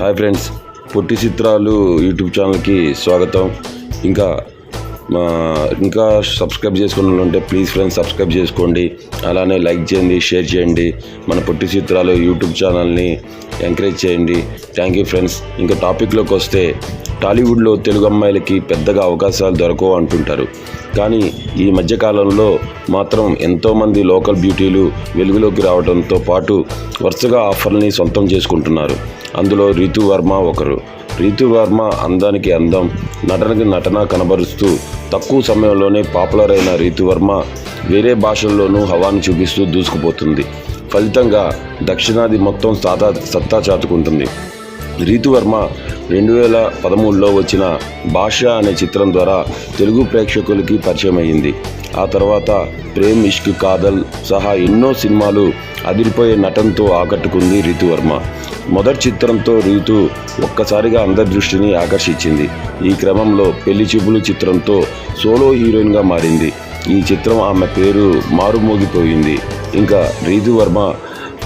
Hi friends పొట్టి చిత్రాలు YouTube ఛానల్కి స్వాగతం. ఇంకా మా ఇంకా సబ్స్క్రైబ్ చేసుకున్న ఉంటే ప్లీజ్ ఫ్రెండ్స్ సబ్స్క్రైబ్ చేసుకోండి. అలానే లైక్ చేయండి షేర్ చేయండి. మన పొట్టి చిత్రాలు యూట్యూబ్ ఛానల్ని ఎంకరేజ్ చేయండి. Thank you friends. ఇంకా టాపిక్లోకి వస్తే టాలీవుడ్లో తెలుగు అమ్మాయిలకి పెద్దగా అవకాశాలు దొరకవు అంటుంటారు. కానీ ఈ మధ్యకాలంలో మాత్రం ఎంతోమంది లోకల్ బ్యూటీలు వెలుగులోకి రావడంతో పాటు వరుసగా ఆఫర్ని సొంతం చేసుకుంటున్నారు. అందులో రీతువర్మ ఒకరు. రీతువర్మ అందానికి అందం నటనకి నటన కనబరుస్తూ తక్కువ సమయంలోనే పాపులర్ అయిన రీతువర్మ వేరే భాషల్లోనూ హవాను చూపిస్తూ దూసుకుపోతుంది. ఫలితంగా దక్షిణాది మొత్తం సాదా సత్తా చాటుకుంటుంది. రీతువర్మ రెండు వేల పదమూడులో వచ్చిన భాష అనే చిత్రం ద్వారా తెలుగు ప్రేక్షకులకి పరిచయం అయ్యింది ఆ తర్వాత ప్రేమ్ ఇష్క్ కాదల్ సహా ఎన్నో సినిమాలు అదిరిపోయే నటనతో ఆకట్టుకుంది రితువర్మ మొదటి చిత్రంతో రీతు ఒక్కసారిగా అందరి దృష్టిని ఆకర్షించింది. ఈ క్రమంలో పెళ్ళి చూపులు చిత్రంతో సోలో హీరోయిన్గా మారింది. ఈ చిత్రం ఆమె పేరు మారుమోగిపోయింది. ఇంకా రీతు వర్మ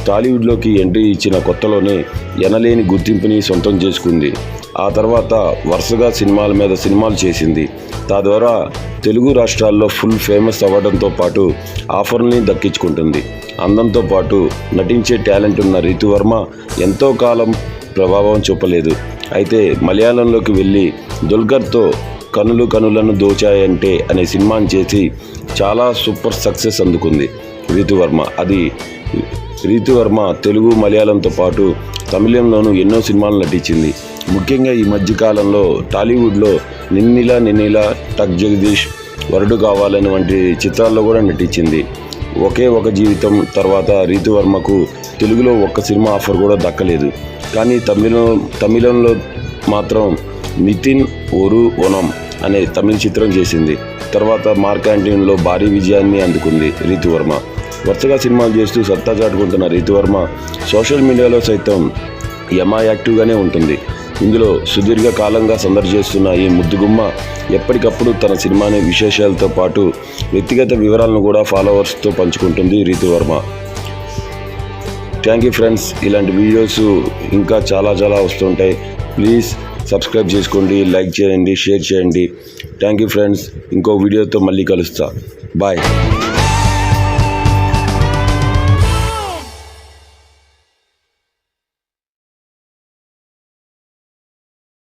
టాలీవుడ్లోకి ఎంట్రీ ఇచ్చిన కొత్తలోనే ఎనలేని గుర్తింపుని సొంతం చేసుకుంది. ఆ తర్వాత వరుసగా సినిమాల మీద సినిమాలు చేసింది. తద్వారా తెలుగు రాష్ట్రాల్లో ఫుల్ ఫేమస్ అవ్వడంతో పాటు ఆఫర్ని దక్కించుకుంటుంది. అందంతో పాటు నటించే టాలెంట్ ఉన్న రీతువర్మ ఎంతో కాలం ప్రభావం చూపలేదు. అయితే మలయాళంలోకి వెళ్ళి దుల్కర్తో కనులు కనులను దోచాయంటే అనే సినిమాని చేసి చాలా సూపర్ సక్సెస్ అందుకుంది రీతువర్మ అది రీతువర్మ తెలుగు మలయాళంతో పాటు తమిళంలోనూ ఎన్నో సినిమాలు నటించింది. ముఖ్యంగా ఈ మధ్యకాలంలో టాలీవుడ్లో నిన్నిల నిన్నిల టక్ జగదీష్ వరుడు కావాలని వంటి చిత్రాల్లో కూడా నటించింది. ఒకే ఒక జీవితం తర్వాత రీతువర్మకు తెలుగులో ఒక్క సినిమా ఆఫర్ కూడా దక్కలేదు. కానీ తమిళం తమిళంలో మాత్రం నితిన్ ఒరు ఒనం అనే తమిళ చిత్రం చేసింది. తర్వాత మార్కాంటీన్లో భారీ విజయాన్ని అందుకుంది రీతువర్మ వరుసగా సినిమాలు చేస్తూ సత్తా చాటుకుంటున్న రితువర్మ సోషల్ మీడియాలో సైతం యమా యాక్టివ్గానే ఉంటుంది. ఇందులో సుదీర్ఘ కాలంగా సందర్శిస్తున్న ఈ ముద్దుగుమ్మ ఎప్పటికప్పుడు తన సినిమాని విశేషాలతో పాటు వ్యక్తిగత వివరాలను కూడా ఫాలోవర్స్తో పంచుకుంటుంది రీతువర్మ థ్యాంక్ యూ ఫ్రెండ్స్ ఇలాంటి వీడియోస్ ఇంకా చాలా చాలా వస్తుంటాయి. ప్లీజ్ సబ్స్క్రైబ్ చేసుకోండి లైక్ చేయండి షేర్ చేయండి. థ్యాంక్ యూ ఫ్రెండ్స్ ఇంకో వీడియోతో మళ్ళీ కలుస్తా. బాయ్